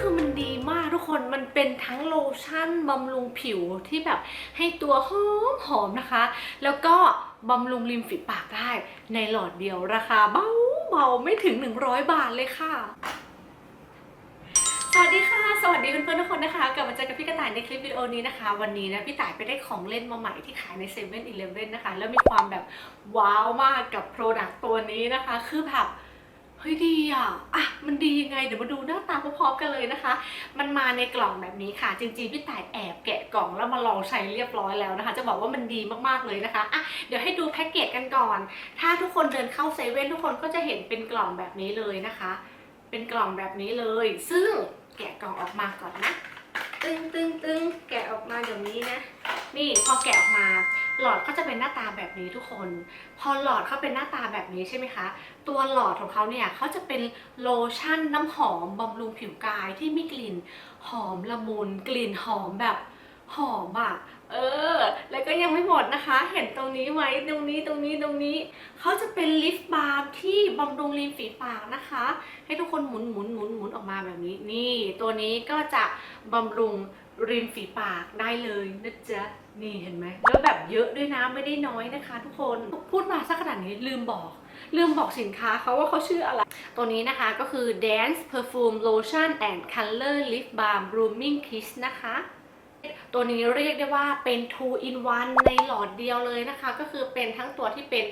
คือมันดีมากทุกคนมันเป็นทั้งโลชั่นบำรุงผิวที่แบบให้ตัวหอมหอมนะคะ แล้วก็บำรุงริมฝีปากได้ในหลอดเดียวราคาเบาเบาๆไม่ถึง 100 บาทเลยค่ะสวัสดีค่ะ สวัสดีเพื่อนๆทุกคนนะคะ กลับมาเจอกับพี่กระต่ายในคลิปวิดีโอนี้นะคะ วันนี้นะพี่ต่ายไปได้ของเล่นมาใหม่ที่ขายใน7 e เ e ่ e อนะคะ แล้วมีความแบบว้าวมากกับโปรดักต์ตัวนี้นะคะ คือแบบ เฮ้ยดีอะ อะ มันดียังไง เดี๋ยวมาดูหน้าตาพร้อมๆกันเลยนะคะ มันมาในกล่องแบบนี้ค่ะ จริงๆพี่ต่ายแอบแกะกล่องแล้วมาลองใช้เรียบร้อยแล้วนะคะ จะบอกว่ามันดีมากๆเลยนะคะ อะ เดี๋ยวให้ดูแพ็กเกจกันก่อน ถ้าทุกคนเดินเข้าเซเว่นทุกคนก็จะเห็นเป็นกล่องแบบนี้เลยนะคะ เป็นกล่องแบบนี้เลย ซึ่งแกะกล่องออกมาก่อนนะ ตึงตึงตึงแกะออกมาอย่างนี้นะ นี่พอแกะออกมา หลอดก็จะเป็นหน้าตาแบบนี้ทุกคน พอหลอดเขาเป็นหน้าตาแบบนี้ใช่ไหมคะ ตัวหลอดของเขาเนี่ยเขาจะเป็นโลชั่นน้ำหอมบำรุงผิวกายที่มีกลิ่นหอมละมุนกลิ่นหอมแบบหอมอะ เออ แล้วก็ยังไม่หมดนะคะ เห็นตรงนี้ไหมตรงนี้ตรงนี้ตรงนี้ เขาจะเป็นลิฟต์บาล์ที่บำรุงริมฝีปากนะคะ ให้ทุกคนหมุนหมุนหมุนหมุนออกมาแบบนี้ นี่ ตัวนี้ก็จะบำรุงริมฝีปากได้เลยนะจ๊ะ นี่เห็นไหม แล้วแบบเยอะด้วยนะ ไม่ได้น้อยนะคะทุกคน พูดมาสักขนาดนี้ลืมบอกลืมบอกสินค้าเขาว่าเขาชื่ออะไร ตัวนี้นะคะก็คือ Dance Perfume Lotion and Color Lip Balm Blooming Kiss นะคะ ตัวนี้เรียกได้ว่าเป็น 2 in 1 ในหลอดเดียวเลยนะคะ ก็คือเป็นทั้งตัวที่เป็น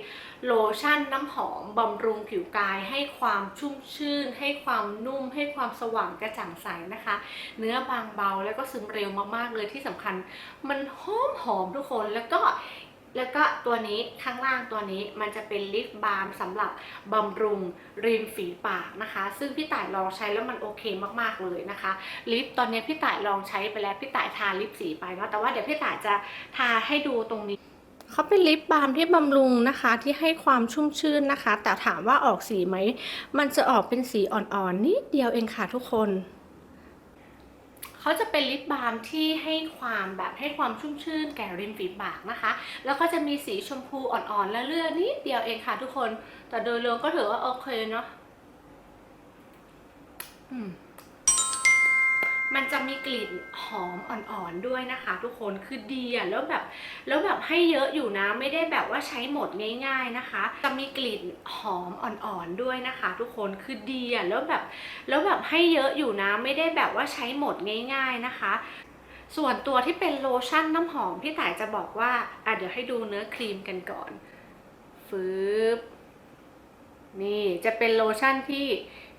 โลชั่นน้ำหอมบำรุงผิวกาย ให้ความชุ่มชื่น ให้ความนุ่ม ให้ความสว่างกระจ่างใสนะคะ เนื้อบางเบาแล้วก็ซึมเร็วมากๆเลยที่สำคัญ มันหอมหอมทุกคนแล้วก็ แล้วก็ตัวนี้ข้างล่างตัวนี้มันจะเป็นลิปบาล์มสำหรับบำรุงริมฝีปากนะคะ ซึ่งพี่ต่ายลองใช้แล้วมันโอเคมากๆเลยนะคะ ลิปตอนนี้พี่ต่ายลองใช้ไปแล้วพี่ต่ายทาลิปสีไปเนาะแต่ว่าเดี๋ยวพี่ต่ายจะทาให้ดูตรงนี้เขาเป็นลิปบาล์มที่บำรุงนะคะที่ให้ความชุ่มชื่นนะคะ แต่ถามว่าออกสีไหมมันจะออกเป็นสีอ่อนๆนิดเดียวเองค่ะทุกคน เขาจะเป็นลิปบาล์มที่ให้ความแบบให้ความชุ่มชื่นแก่ริมฝีปากนะคะ แล้วก็จะมีสีชมพูอ่อนๆและเลือดนิดเดียวเองค่ะทุกคน แต่โดยรวมก็ถือว่าโอเคเนาะอืม มันจะมีกลิ่นหอมอ่อนๆด้วยนะคะ ทุกคนคือดีอะแล้วแบบแล้วแบบให้เยอะอยู่นะ ไม่ได้แบบว่าใช้หมดง่ายๆนะคะ จะมีกลิ่นหอมอ่อนๆด้วยนะคะ ทุกคนคือดีอะแล้วแบบแล้วแบบให้เยอะอยู่นะ ไม่ได้แบบว่าใช้หมดง่าย ๆนะคะส่วนตัวที่เป็นโลชั่นน้ำหอม พี่ต่ายจะบอกว่า อะเดี๋ยวให้ดูเนื้อครีมกันก่อนฟืบนี่จะเป็นโลชั่นที่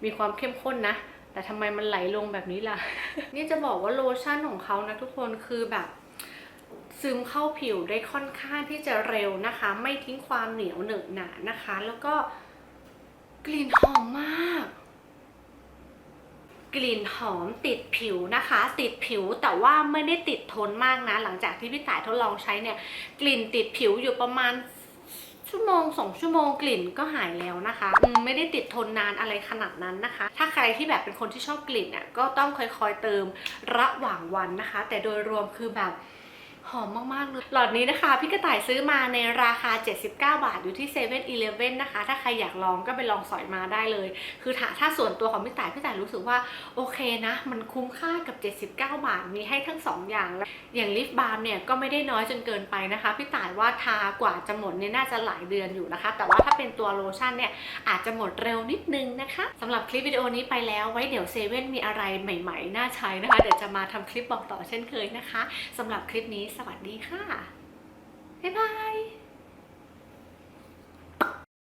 มีความเข้มข้นนะ แต่ทำไมมันไหลลงแบบนี้ล่ะ นี่จะบอกว่าโลชั่นของเขานะทุกคนคือแบบซึมเข้าผิวได้ค่อนข้างที่จะเร็วนะคะ ไม่ทิ้งความเหนียวเหนอะหนานะคะ แล้วก็กลิ่นหอมมาก กลิ่นหอมติดผิวนะคะ ติดผิวแต่ว่าไม่ได้ติดทนมากนะ หลังจากที่พี่ต่ายทดลองใช้เนี่ย กลิ่นติดผิวอยู่ประมาณ ชั่วโมงสองชั่วโมงกลิ่นก็หายแล้วนะคะไม่ได้ติดทนนานอะไรขนาดนั้นนะคะ ถ้าใครที่แบบเป็นคนที่ชอบกลิ่นอะก็ต้องค่อยๆเติมระหว่างวันนะคะ แต่โดยรวมคือแบบ หอมมากๆเลยหลอดนี้นะคะพี่กระต่ายซื้อมาในราคา 79 บาทอยู่ที่7 e เ e ่ e อนะคะ ถ้าใครอยากลองก็ไปลองสอยมาได้เลย คือถ้าถ้าส่วนตัวของพี่ต่ายพี่ต่ายรู้สึกว่าโอเคนะ มันคุ้มค่ากับ 79 บาทมีให้ทั้งสองอย่างแล้วอย่างลิฟบาล์มเนี่ยก็ไม่ได้น้อยจนเกินไปนะคะ พี่ต่ายว่าทากว่าจะหมดเนี่ยน่าจะหลายเดือนอยู่นะคะ แต่ว่าถ้าเป็นตัวโลชั่นเนี่ยอาจจะหมดเร็วนิดนึงนะคะสำหรับคลิปวิดีโอนี้ไปแล้วไว้เดี๋ยวเซเว่นมีอะไรใหม่ ๆ น่าใช้นะคะเดี๋ยวจะมาทำคลิปบอกต่อเช่นเคยนะคะสำหรับคลิปนี้สวัสดีค่ะ บ๊ายบาย